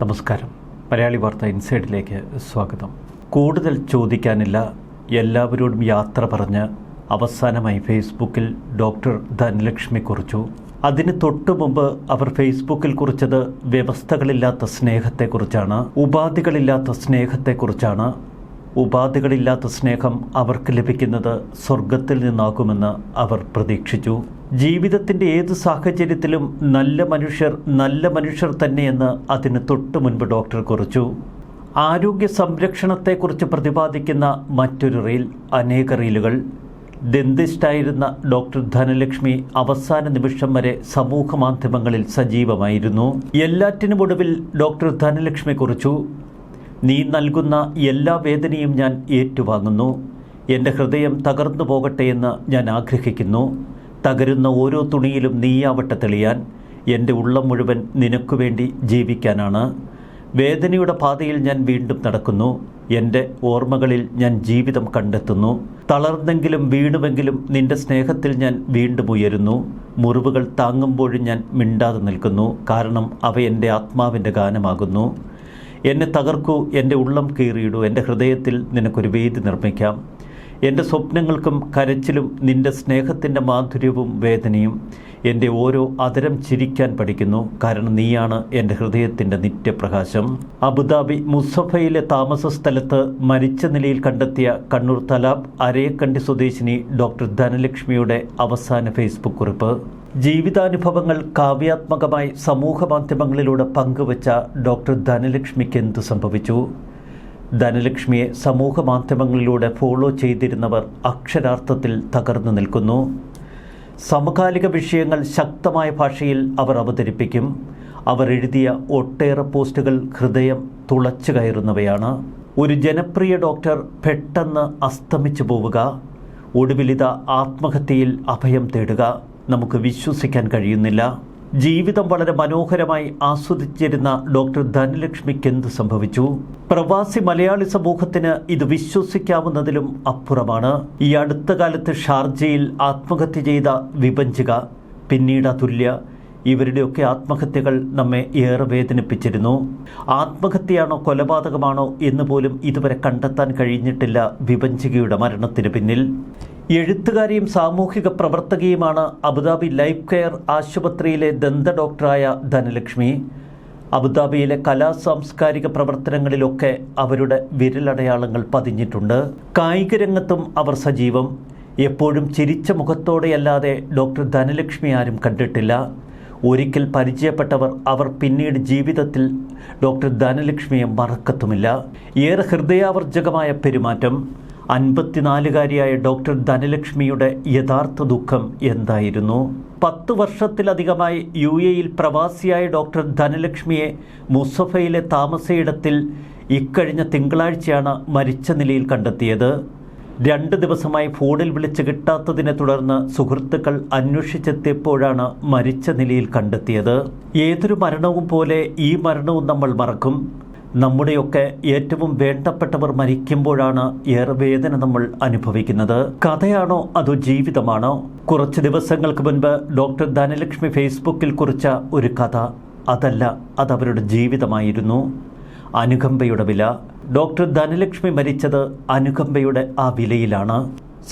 നമസ്കാരം. മലയാളി വാർത്ത ഇൻസൈഡിലേക്ക് സ്വാഗതം. കൂടുതൽ ചോദിക്കാനില്ല എല്ലാവരോടും യാത്ര പറഞ്ഞ് അവസാനമായി ഫേസ്ബുക്കിൽ ഡോക്ടർ ധനലക്ഷ്മി കുറിച്ചു. അതിന് തൊട്ടു മുമ്പ് അവർ ഫേസ്ബുക്കിൽ കുറിച്ചത് വ്യവസ്ഥകളില്ലാത്ത സ്നേഹത്തെക്കുറിച്ചാണ് ഉപാധികളില്ലാത്ത സ്നേഹത്തെക്കുറിച്ചാണ് ഉപാധികളില്ലാത്ത സ്നേഹം അവർക്ക് ലഭിക്കുന്നത് സ്വർഗത്തിൽ നിന്നാകുമെന്ന് അവർ പ്രതീക്ഷിച്ചു. ജീവിതത്തിന്റെ ഏത് സാഹചര്യത്തിലും നല്ല മനുഷ്യർ നല്ല മനുഷ്യർ തന്നെയെന്ന് അതിന് തൊട്ടു മുൻപ് ഡോക്ടർ കുറിച്ചു. ആരോഗ്യ സംരക്ഷണത്തെക്കുറിച്ച് പ്രതിപാദിക്കുന്ന മറ്റൊരു റീൽ അനേക റീലുകൾ. ദന്തിസ്റ്റായിരുന്ന ഡോക്ടർ ധനലക്ഷ്മി അവസാന നിമിഷം വരെ സമൂഹ മാധ്യമങ്ങളിൽ സജീവമായിരുന്നു. എല്ലാറ്റിനും ഒടുവിൽ ഡോക്ടർ ധനലക്ഷ്മി കുറിച്ചു. നീ നൽകുന്ന എല്ലാ വേദനയും ഞാൻ ഏറ്റുവാങ്ങുന്നു. എന്റെ ഹൃദയം തകർന്നു പോകട്ടെ എന്ന് ഞാൻ ആഗ്രഹിക്കുന്നു. തകരുന്ന ഓരോ തുണിയിലും നീയാവട്ടെ തെളിയാൻ. എന്റെ ഉള്ളം മുഴുവൻ നിനക്കു വേണ്ടി ജീവിക്കാനാണ്. വേദനയുടെ പാതയിൽ ഞാൻ വീണ്ടും നടക്കുന്നു. എന്റെ ഓർമ്മകളിൽ ഞാൻ ജീവിതം കണ്ടെത്തുന്നു. തളർന്നെങ്കിലും വീണുവെങ്കിലും നിന്റെ സ്നേഹത്തിൽ ഞാൻ വീണ്ടും ഉയരുന്നു. മുറിവുകൾ താങ്ങുമ്പോഴും ഞാൻ മിണ്ടാതെ നിൽക്കുന്നു. കാരണം അവ എന്റെ ആത്മാവിന്റെ ഗാനമാകുന്നു. എന്നെ തകർക്കൂ എന്റെ ഉള്ളം കീറിയിടൂ എന്റെ ഹൃദയത്തിൽ നിനക്കൊരു വേദി നിർമ്മിക്കാം. എന്റെ സ്വപ്നങ്ങൾക്കും കരച്ചിലും നിന്റെ സ്നേഹത്തിന്റെ മാധുര്യവും വേദനയും എന്റെ ഓരോ അതരം ചിരിക്കാൻ പഠിക്കുന്നു. കാരണം നീയാണ് എന്റെ ഹൃദയത്തിന്റെ നിത്യപ്രകാശം. അബുദാബി മുസഫയിലെ താമസ സ്ഥലത്ത് മരിച്ച നിലയിൽ കണ്ടെത്തിയ കണ്ണൂർ തലാബ് അരയക്കണ്ടി സ്വദേശിനി ഡോക്ടർ ധനലക്ഷ്മിയുടെ അവസാന ഫേസ്ബുക്ക് കുറിപ്പ്. ജീവിതാനുഭവങ്ങൾ കാവ്യാത്മകമായി സമൂഹ മാധ്യമങ്ങളിലൂടെ പങ്കുവച്ച ഡോക്ടർ ധനലക്ഷ്മിക്ക് എന്തു സംഭവിച്ചു? ധനലക്ഷ്മിയെ സമൂഹ മാധ്യമങ്ങളിലൂടെ ഫോളോ ചെയ്തിരുന്നവർ അക്ഷരാർത്ഥത്തിൽ തകർന്നു നിൽക്കുന്നു. സമകാലിക വിഷയങ്ങൾ ശക്തമായ ഭാഷയിൽ അവർ അവതരിപ്പിക്കും. അവർ എഴുതിയ ഒട്ടേറെ പോസ്റ്റുകൾ ഹൃദയം തുളച്ചു കയറുന്നവയാണ്. ഒരു ജനപ്രിയ ഡോക്ടർ പെട്ടെന്ന് അസ്തമിച്ചു പോവുക. ഒടുവിലിത ആത്മഹത്യയിൽ അഭയം തേടുക. നമുക്ക് വിശ്വസിക്കാൻ കഴിയുന്നില്ല. ജീവിതം വളരെ മനോഹരമായി ആസ്വദിച്ചിരുന്ന ഡോക്ടർ ധനലക്ഷ്മിക്ക് എന്ത് സംഭവിച്ചു? പ്രവാസി മലയാളി സമൂഹത്തിന് ഇത് വിശ്വസിക്കാവുന്നതിലും അപ്പുറമാണ്. ഈ അടുത്ത കാലത്ത് ഷാർജയിൽ ആത്മഹത്യ ചെയ്ത വിഭജിക പിന്നീട് അതുല്യ. ഇവരുടെയൊക്കെ ആത്മഹത്യകൾ നമ്മെ ഏറെ വേദനിപ്പിച്ചിരുന്നു. ആത്മഹത്യയാണോ കൊലപാതകമാണോ എന്ന് പോലും ഇതുവരെ കണ്ടെത്താൻ കഴിഞ്ഞിട്ടില്ല വിഭജികയുടെ മരണത്തിന് പിന്നിൽ. എഴുത്തുകാരിയും സാമൂഹിക പ്രവർത്തകയുമാണ് അബുദാബി ലൈഫ് കെയർ ആശുപത്രിയിലെ ദന്ത ഡോക്ടറായ ധനലക്ഷ്മി. അബുദാബിയിലെ കലാ സാംസ്കാരിക പ്രവർത്തനങ്ങളിലൊക്കെ അവരുടെ വിരലടയാളങ്ങൾ പതിഞ്ഞിട്ടുണ്ട്. കായിക രംഗത്തും അവർ സജീവം. എപ്പോഴും ചിരിച്ച മുഖത്തോടെയല്ലാതെ ഡോക്ടർ ധനലക്ഷ്മി ആരും കണ്ടിട്ടില്ല. ഒരിക്കൽ പരിചയപ്പെട്ടവർ അവർ പിന്നീട് ജീവിതത്തിൽ ഡോക്ടർ ധനലക്ഷ്മിയെ മറക്കത്തുമില്ല. ഏറെ ഹൃദയാവർജകമായ പെരുമാറ്റം. അൻപത്തിനാലുകാരിയായ ഡോക്ടർ ധനലക്ഷ്മിയുടെ യഥാർത്ഥ ദുഃഖം എന്തായിരുന്നു? പത്ത് വർഷത്തിലധികമായി യു എയിൽ പ്രവാസിയായ ഡോക്ടർ ധനലക്ഷ്മിയെ മുസഫയിലെ താമസയിടത്തിൽ ഇക്കഴിഞ്ഞ തിങ്കളാഴ്ചയാണ് മരിച്ച നിലയിൽ കണ്ടെത്തിയത്. രണ്ട് ദിവസമായി ഫോണിൽ വിളിച്ച് കിട്ടാത്തതിനെ തുടർന്ന് സുഹൃത്തുക്കൾ അന്വേഷിച്ചെത്തിയപ്പോഴാണ് മരിച്ച നിലയിൽ കണ്ടെത്തിയത്. ഏതൊരു മരണവും പോലെ ഈ മരണവും നമ്മൾ മറക്കും. നമ്മുടെയൊക്കെ ഏറ്റവും വേണ്ടപ്പെട്ടവർ മരിക്കുമ്പോഴാണ് ഏറെ വേദന നമ്മൾ അനുഭവിക്കുന്നത്. കഥയാണോ അതോ ജീവിതമാണോ? കുറച്ച് ദിവസങ്ങൾക്ക് മുൻപ് ഡോക്ടർ ധനലക്ഷ്മി ഫേസ്ബുക്കിൽ കുറിച്ച ഒരു കഥ. അതല്ല അതവരുടെ ജീവിതമായിരുന്നു. അനുകമ്പയുടെ വില. ഡോക്ടർ ധനലക്ഷ്മി മരിച്ചത് അനുകമ്പയുടെ ആ വിലയിലാണ്.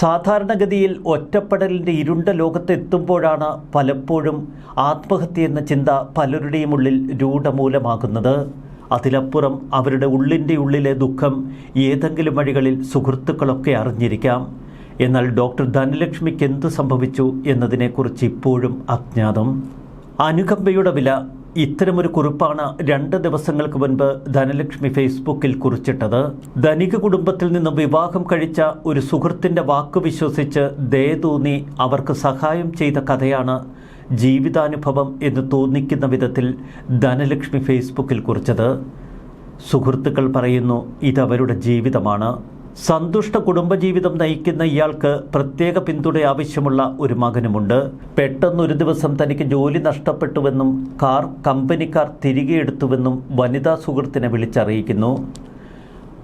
സാധാരണഗതിയിൽ ഒറ്റപ്പെടലിന്റെ ഇരുണ്ട ലോകത്തെത്തുമ്പോഴാണ് പലപ്പോഴും ആത്മഹത്യ എന്ന ചിന്ത പലരുടെയും ഉള്ളിൽ രൂഢമൂലമാകുന്നത്. അതിലപ്പുറം അവരുടെ ഉള്ളിന്റെ ഉള്ളിലെ ദുഃഖം ഏതെങ്കിലും വഴികളിൽ സുഹൃത്തുക്കളൊക്കെ അറിഞ്ഞിരിക്കാം. എന്നാൽ ഡോക്ടർ ധനലക്ഷ്മിക്ക് എന്തു സംഭവിച്ചു എന്നതിനെക്കുറിച്ച് ഇപ്പോഴും അജ്ഞാതം. അനുകമ്പയുടെ വില ഇത്തരമൊരു കുറിപ്പാണ് രണ്ട് ദിവസങ്ങൾക്ക് മുൻപ് ധനലക്ഷ്മി ഫേസ്ബുക്കിൽ കുറിച്ചിട്ടത്. ധനിക കുടുംബത്തിൽ നിന്ന് വിവാഹം കഴിച്ച ഒരു സുഹൃത്തിന്റെ വാക്ക് വിശ്വസിച്ച് ദയതൂന്നി അവർക്ക് സഹായം ചെയ്ത കഥയാണ് ജീവിതാനുഭവം എന്ന് തോന്നിക്കുന്ന വിധത്തിൽ ധനലക്ഷ്മി ഫേസ്ബുക്കിൽ കുറിച്ചത്. സുഹൃത്തുക്കൾ പറയുന്നു ഇതവരുടെ ജീവിതമാണ്. സന്തുഷ്ട കുടുംബജീവിതം നയിക്കുന്ന ഇയാൾക്ക് പ്രത്യേക പിന്തുണ ആവശ്യമുള്ള ഒരു മകനുമുണ്ട്. പെട്ടെന്നൊരു ദിവസം തനിക്ക് ജോലി നഷ്ടപ്പെട്ടുവെന്നും കാർ കമ്പനിക്കാർ തിരികെ എടുത്തുവെന്നും വനിതാ സുഹൃത്തിനെ വിളിച്ചറിയിക്കുന്നു.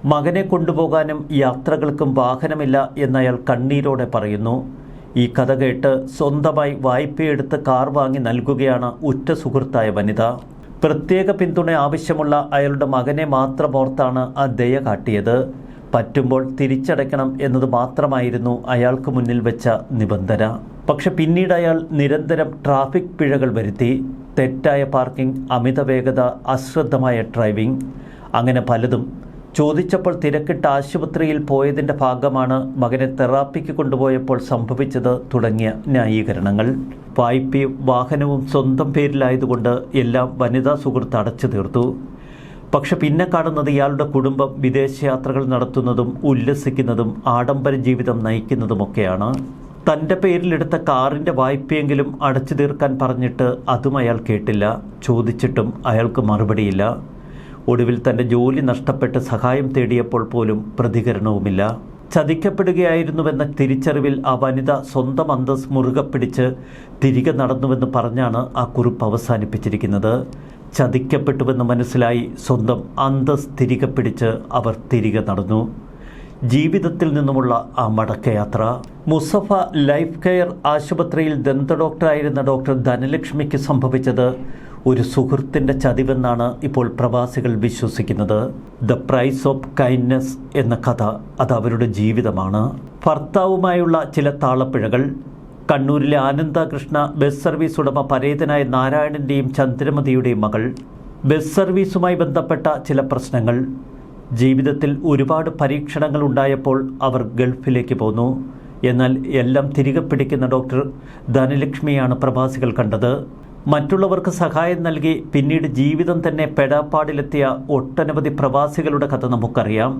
മകനെ കൊണ്ടുപോകാനും യാത്രകൾക്കും വാഹനമില്ല എന്നയാൾ കണ്ണീരോടെ പറയുന്നു. ഈ കഥ കേട്ട് സ്വന്തമായി വായ്പയെടുത്ത് കാർ വാങ്ങി നൽകുകയാണ് ഉറ്റ സുഹൃത്തായ വനിത. പ്രത്യേക പിന്തുണ ആവശ്യമുള്ള അയാളുടെ മകനെ മാത്രം ഓർത്താണ് ആ ദയ കാട്ടിയത്. പറ്റുമ്പോൾ തിരിച്ചടയ്ക്കണം എന്നത് മാത്രമായിരുന്നു അയാൾക്ക് മുന്നിൽ വെച്ച നിബന്ധന. പക്ഷെ പിന്നീട് അയാൾ നിരന്തരം ട്രാഫിക് പിഴകൾ വരുത്തി. തെറ്റായ പാർക്കിംഗ് അമിത വേഗത അശ്രദ്ധമായ ഡ്രൈവിംഗ് അങ്ങനെ പലതും ചോദിച്ചപ്പോൾ തിരക്കിട്ട് ആശുപത്രിയിൽ പോയതിന്റെ ഭാഗമാണ് മകനെ തെറാപ്പിക്ക് കൊണ്ടുപോയപ്പോൾ സംഭവിച്ചത് തുടങ്ങിയ ന്യായീകരണങ്ങൾ. വായ്പയും വാഹനവും സ്വന്തം പേരിലായതുകൊണ്ട് എല്ലാം വനിതാ സുഹൃത്ത് അടച്ചു തീർത്തു. പക്ഷെ പിന്നെ കാണുന്നത് ഇയാളുടെ കുടുംബം വിദേശയാത്രകൾ നടത്തുന്നതും ഉല്ലസിക്കുന്നതും ആഡംബര ജീവിതം നയിക്കുന്നതുമൊക്കെയാണ്. തന്റെ പേരിലെടുത്ത കാറിന്റെ വായ്പയെങ്കിലും അടച്ചു തീർക്കാൻ പറഞ്ഞിട്ട് അതും അയാൾ കേട്ടില്ല. ചോദിച്ചിട്ടും അയാൾക്ക് മറുപടിയില്ല. ഒടുവിൽ തന്റെ ജോലി നഷ്ടപ്പെട്ട് സഹായം തേടിയപ്പോൾ പോലും പ്രതികരണവുമില്ല. ചതിക്കപ്പെടുകയായിരുന്നുവെന്ന തിരിച്ചറിവിൽ ആ വനിത സ്വന്തം അന്തസ് മുറുകെ പിടിച്ച് തിരികെ നടന്നുവെന്ന് പറഞ്ഞാണ് ആ കുറിപ്പ് അവസാനിപ്പിച്ചിരിക്കുന്നത്. ചതിക്കപ്പെട്ടുവെന്ന് മനസ്സിലായി സ്വന്തം അന്തസ് തിരികെ പിടിച്ച് അവർ തിരികെ നടന്നു. ജീവിതത്തിൽ നിന്നുമുള്ള ആ മടക്കയാത്ര. മുസഫ ലൈഫ് കെയർ ആശുപത്രിയിൽ ദന്ത ഡോക്ടറായിരുന്ന ഡോക്ടർ ധനലക്ഷ്മിക്ക് സംഭവിച്ചത് ഒരു സുഹൃത്തിന്റെ ചതിവെന്നാണ് ഇപ്പോൾ പ്രവാസികൾ വിശ്വസിക്കുന്നത്. ദ പ്രൈസ് ഓഫ് കൈൻഡ്നെസ് എന്ന കഥ അത് അവരുടെ ജീവിതമാണ്. ഭർത്താവുമായുള്ള ചില താളപ്പിഴകൾ. കണ്ണൂരിലെ ആനന്ദകൃഷ്ണ ബസ് സർവീസ് ഉടമ പരേതനായ നാരായണന്റെയും ചന്ദ്രമതിയുടെയും മകൾ. ബസ് സർവീസുമായി ബന്ധപ്പെട്ട ചില പ്രശ്നങ്ങൾ. ജീവിതത്തിൽ ഒരുപാട് പരീക്ഷണങ്ങൾ ഉണ്ടായപ്പോൾ അവർ ഗൾഫിലേക്ക് പോന്നു. എന്നാൽ എല്ലാം തിരികെ പിടിക്കുന്ന ഡോക്ടർ ധനലക്ഷ്മിയാണ് പ്രവാസികൾ കണ്ടത്. മറ്റുള്ളവർക്ക് സഹായം നൽകി പിന്നീട് ജീവിതം തന്നെ പെടാപ്പാടിലെത്തിയ ഒട്ടനവധി പ്രവാസികളുടെ കഥ നമുക്കറിയാം.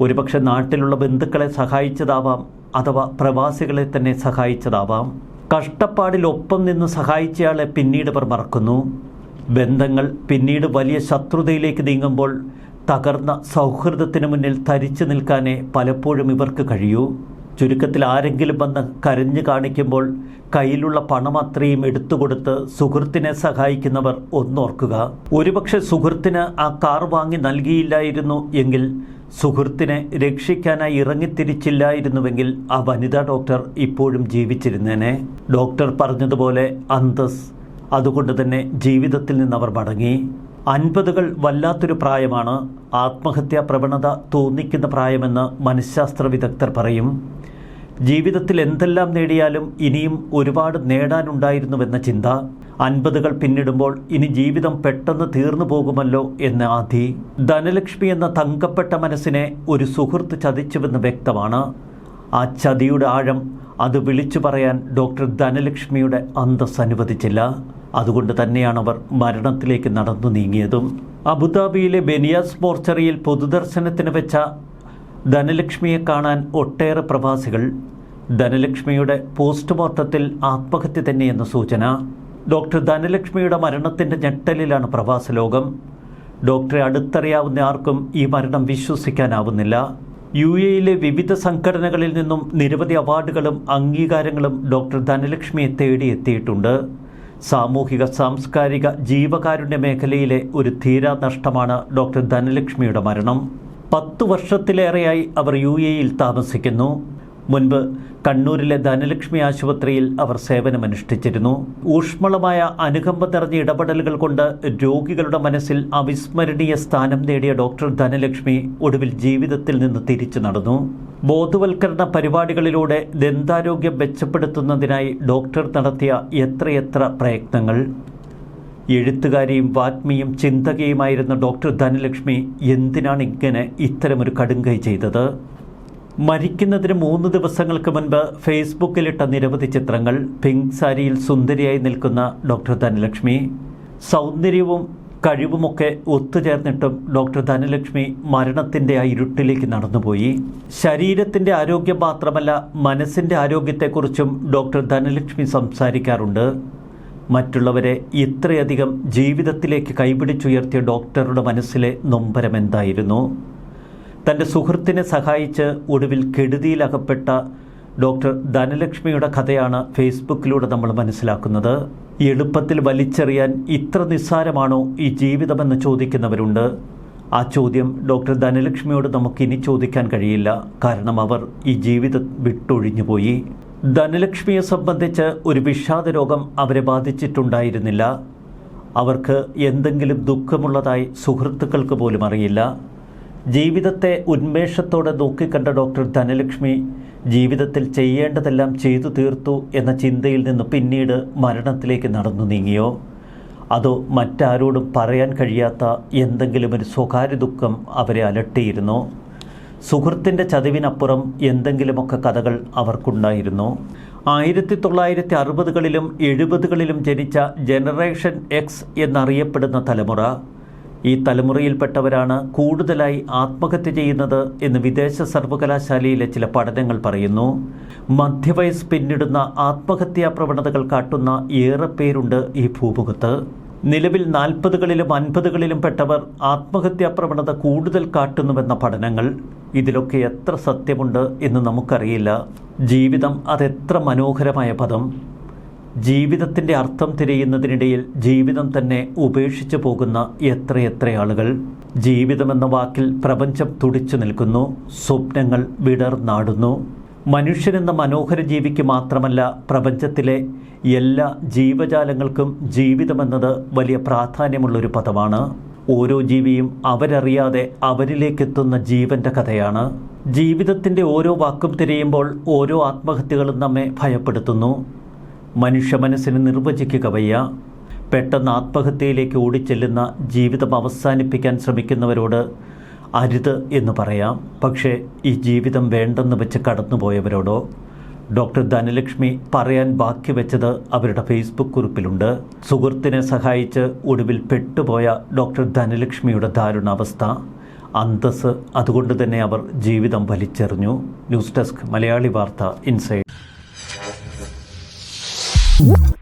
ഒരുപക്ഷെ നാട്ടിലുള്ള ബന്ധുക്കളെ സഹായിച്ചതാവാം അഥവാ പ്രവാസികളെ തന്നെ സഹായിച്ചതാവാം. കഷ്ടപ്പാടിലൊപ്പം നിന്ന് സഹായിച്ചയാളെ പിന്നീട് അവർ മറക്കുന്നു. ബന്ധങ്ങൾ പിന്നീട് വലിയ ശത്രുതയിലേക്ക് നീങ്ങുമ്പോൾ തകർന്ന സൗഹൃദത്തിന് മുന്നിൽ തരിച്ചു നിൽക്കാനേ പലപ്പോഴും ഇവർക്ക് കഴിയൂ. ചുരുക്കത്തിൽ ആരെങ്കിലും വന്ന് കരഞ്ഞു കാണിക്കുമ്പോൾ കയ്യിലുള്ള പണം അത്രയും എടുത്തുകൊടുത്ത് സുഹൃത്തിനെ സഹായിക്കുന്നവർ ഒന്നോർക്കുക. ഒരുപക്ഷെ സുഹൃത്തിന് ആ കാർ വാങ്ങി നൽകിയില്ലായിരുന്നു എങ്കിൽ സുഹൃത്തിനെ രക്ഷിക്കാനായി ഇറങ്ങിത്തിരിച്ചില്ലായിരുന്നുവെങ്കിൽ ആ വനിതാ ഡോക്ടർ ഇപ്പോഴും ജീവിച്ചിരുന്നേനെ. ഡോക്ടർ പറഞ്ഞതുപോലെ അന്തസ് അതുകൊണ്ട് തന്നെ ജീവിതത്തിൽ നിന്ന് അവർ മടങ്ങി. അൻപതുകൾ വല്ലാത്തൊരു പ്രായമാണ് ആത്മഹത്യാ പ്രവണത തോന്നിക്കുന്ന പ്രായമെന്ന് മനഃശാസ്ത്ര വിദഗ്ധർ പറയും. ജീവിതത്തിൽ എന്തെല്ലാം നേടിയാലും ഇനിയും ഒരുപാട് നേടാനുണ്ടായിരുന്നുവെന്ന ചിന്ത. അൻപതുകൾ പിന്നിടുമ്പോൾ ഇനി ജീവിതം പെട്ടെന്ന് തീർന്നു പോകുമല്ലോ എന്ന ആധി. ധനലക്ഷ്മി എന്ന തങ്കപ്പെട്ട മനസ്സിനെ ഒരു സുഹൃത്ത് ചതിച്ചുവെന്ന് വ്യക്തമാണ്. ആ ചതിയുടെ ആഴം അത് വിളിച്ചു പറയാൻ ഡോക്ടർ ധനലക്ഷ്മിയുടെ അന്തസ് അനുവദിച്ചില്ല. അതുകൊണ്ട് തന്നെയാണ് അവർ മരണത്തിലേക്ക് നടന്നു നീങ്ങിയതും. അബുദാബിയിലെ ബെനിയാസ് മോർച്ചറിയിൽ പൊതുദർശനത്തിന് വെച്ച ധനലക്ഷ്മിയെ കാണാൻ ഒട്ടേറെ പ്രവാസികൾ ധനലക്ഷ്മിയുടെ പോസ്റ്റ്മോർട്ടത്തിൽ ആത്മഹത്യ തന്നെയെന്ന സൂചന. ഡോക്ടർ ധനലക്ഷ്മിയുടെ മരണത്തിന്റെ ഞെട്ടലിലാണ് പ്രവാസ ലോകം. ഡോക്ടറെ അടുത്തറിയാവുന്ന ആർക്കും ഈ മരണം വിശ്വസിക്കാനാവുന്നില്ല. യു എയിലെ വിവിധ സംഘടനകളിൽ നിന്നും നിരവധി അവാർഡുകളും അംഗീകാരങ്ങളും ഡോക്ടർ ധനലക്ഷ്മിയെ തേടിയെത്തിയിട്ടുണ്ട്. സാമൂഹിക സാംസ്കാരിക ജീവകാരുണ്യ മേഖലയിലെ ഒരു തീരാ നഷ്ടമാണ് ഡോക്ടർ ധനലക്ഷ്മിയുടെ മരണം. പത്തു വർഷത്തിലേറെയായി അവർ യു എയിൽ താമസിക്കുന്നു. മുൻപ് കണ്ണൂരിലെ ധനലക്ഷ്മി ആശുപത്രിയിൽ അവർ സേവനമനുഷ്ഠിച്ചിരുന്നു. ഊഷ്മളമായ അനുകമ്പ നിറഞ്ഞ ഇടപെടലുകൾ കൊണ്ട് രോഗികളുടെ മനസ്സിൽ അവിസ്മരണീയ സ്ഥാനം നേടിയ ഡോക്ടർ ധനലക്ഷ്മി ഒടുവിൽ ജീവിതത്തിൽ നിന്ന് തിരിച്ചു നടന്നു. ബോധവൽക്കരണ പരിപാടികളിലൂടെ ദന്താരോഗ്യം മെച്ചപ്പെടുത്തുന്നതിനായി ഡോക്ടർ നടത്തിയ എത്രയെത്ര പ്രയത്നങ്ങൾ. എഴുത്തുകാരിയും വാഗ്മിയും ചിന്തകയുമായിരുന്ന ഡോക്ടർ ധനലക്ഷ്മി എന്തിനാണ് ഇങ്ങനെ ഇത്തരമൊരു കടുങ്കൈ ചെയ്തത്? മരിക്കുന്നതിന് മൂന്ന് ദിവസങ്ങൾക്ക് മുൻപ് ഫേസ്ബുക്കിലിട്ട നിരവധി ചിത്രങ്ങൾ പിങ്ക് സാരിയിൽ സുന്ദരിയായി നിൽക്കുന്ന ഡോക്ടർ ധനലക്ഷ്മി. സൗന്ദര്യവും കഴിവുമൊക്കെ ഒത്തുചേർന്നിട്ടും ഡോക്ടർ ധനലക്ഷ്മി മരണത്തിന്റെ ആ ഇരുട്ടിലേക്ക് നടന്നുപോയി. ശരീരത്തിന്റെ ആരോഗ്യം മാത്രമല്ല മനസ്സിന്റെ ആരോഗ്യത്തെക്കുറിച്ചും ഡോക്ടർ ധനലക്ഷ്മി സംസാരിക്കാറുണ്ട്. മറ്റുള്ളവരെ ഇത്രയധികം ജീവിതത്തിലേക്ക് കൈപിടിച്ചുയർത്തിയ ഡോക്ടറുടെ മനസ്സിലെ നൊമ്പരം എന്തായിരുന്നു? തന്റെ സുഹൃത്തിനെ സഹായിച്ച് ഒടുവിൽ കെടുതിയിലകപ്പെട്ട ഡോക്ടർ ധനലക്ഷ്മിയുടെ കഥയാണ് ഫേസ്ബുക്കിലൂടെ നമ്മൾ മനസ്സിലാക്കുന്നത്. എളുപ്പത്തിൽ വലിച്ചെറിയാൻ ഇത്ര നിസ്സാരമാണോ ഈ ജീവിതമെന്ന് ചോദിക്കുന്നവരുണ്ട്. ആ ചോദ്യം ഡോക്ടർ ധനലക്ഷ്മിയോട് നമുക്കിനി ചോദിക്കാൻ കഴിയില്ല. കാരണം അവർ ഈ ജീവിതം വിട്ടൊഴിഞ്ഞുപോയി ധനലക്ഷ്മിയെ സംബന്ധിച്ച് ഒരു വിഷാദ രോഗം അവരെ ബാധിച്ചിട്ടുണ്ടായിരുന്നില്ല. അവർക്ക് എന്തെങ്കിലും ദുഃഖമുള്ളതായി സുഹൃത്തുക്കൾക്ക് പോലും അറിയില്ല. ജീവിതത്തെ ഉന്മേഷത്തോടെ നോക്കിക്കണ്ട ഡോക്ടർ ധനലക്ഷ്മി ജീവിതത്തിൽ ചെയ്യേണ്ടതെല്ലാം ചെയ്തു തീർത്തു എന്ന ചിന്തയിൽ നിന്ന് പിന്നീട് മരണത്തിലേക്ക് നടന്നു നീങ്ങിയോ? അതോ മറ്റാരോടും പറയാൻ കഴിയാത്ത എന്തെങ്കിലും ഒരു സ്വകാര്യ ദുഃഖം അവരെ അലട്ടിയിരുന്നോ? സുഹൃത്തിന്റെ ചതിവിനപ്പുറം എന്തെങ്കിലുമൊക്കെ കഥകൾ അവർക്കുണ്ടായിരുന്നു? ആയിരത്തി തൊള്ളായിരത്തി അറുപതുകളിലും എഴുപതുകളിലും ജനിച്ച ജനറേഷൻ എക്സ് എന്നറിയപ്പെടുന്ന തലമുറ ഈ തലമുറയിൽപ്പെട്ടവരാണ് കൂടുതലായി ആത്മഹത്യ ചെയ്യുന്നത് എന്ന് വിദേശ സർവകലാശാലയിലെ ചില പഠനങ്ങൾ പറയുന്നു. മധ്യവയസ് പിന്നിടുന്ന ആത്മഹത്യാ പ്രവണതകൾ കാട്ടുന്ന ഏറെ പേരുണ്ട് ഈ ഭൂമുഖത്ത്. നിലവിൽ നാൽപ്പതുകളിലും അൻപതുകളിലും പെട്ടവർ ആത്മഹത്യാ പ്രവണത കൂടുതൽ കാട്ടുന്നുവെന്ന പഠനങ്ങൾ. ഇതിലൊക്കെ എത്ര സത്യമുണ്ട് എന്ന് നമുക്കറിയില്ല. ജീവിതം അതെത്ര മനോഹരമായ പദം. ജീവിതത്തിന്റെ അർത്ഥം തിരയുന്നതിനിടയിൽ ജീവിതം തന്നെ ഉപേക്ഷിച്ചു പോകുന്ന എത്രയെത്ര ആളുകൾ. ജീവിതമെന്ന വാക്കിൽ പ്രപഞ്ചം തുടിച്ചു നിൽക്കുന്നു സ്വപ്നങ്ങൾ വിടർനാടുന്നു മനുഷ്യനെന്ന മനോഹര ജീവിക്ക് മാത്രമല്ല പ്രപഞ്ചത്തിലെ എല്ലാ ജീവജാലങ്ങൾക്കും ജീവിതമെന്നത് വലിയ പ്രാധാന്യമുള്ളൊരു പദമാണ്. ഓരോ ജീവിയും അവരറിയാതെ അവരിലേക്കെത്തുന്ന ജീവന്റെ കഥയാണ്. ജീവിതത്തിന്റെ ഓരോ വാക്കും തിരയുമ്പോൾ ഓരോ ആത്മഹത്യകളും നമ്മെ ഭയപ്പെടുത്തുന്നു. മനുഷ്യ മനസ്സിന് നിർവചിക്കുക വയ്യ. പെട്ടെന്ന് ആത്മഹത്യയിലേക്ക് ഓടിച്ചെല്ലുന്ന ജീവിതം അവസാനിപ്പിക്കാൻ ശ്രമിക്കുന്നവരോട് അരുത് എന്ന് പറയാം. പക്ഷേ ഈ ജീവിതം വേണ്ടെന്ന് വെച്ച് കടന്നുപോയവരോടോ? ഡോക്ടർ ധനലക്ഷ്മി പറയാൻ ബാക്കി വെച്ചത് അവരുടെ ഫേസ്ബുക്ക് കുറിപ്പിലുണ്ട്. സുഹൃത്തിനെ സഹായിച്ച് ഒടുവിൽ പെട്ടുപോയ ഡോക്ടർ ധനലക്ഷ്മിയുടെ ദാരുണാവസ്ഥ. അന്തസ് അതുകൊണ്ട് തന്നെ അവർ ജീവിതം വലിച്ചെറിഞ്ഞു. ന്യൂസ് ഡെസ്ക് മലയാളി വാർത്ത ഇൻസൈഡ്. Whoop.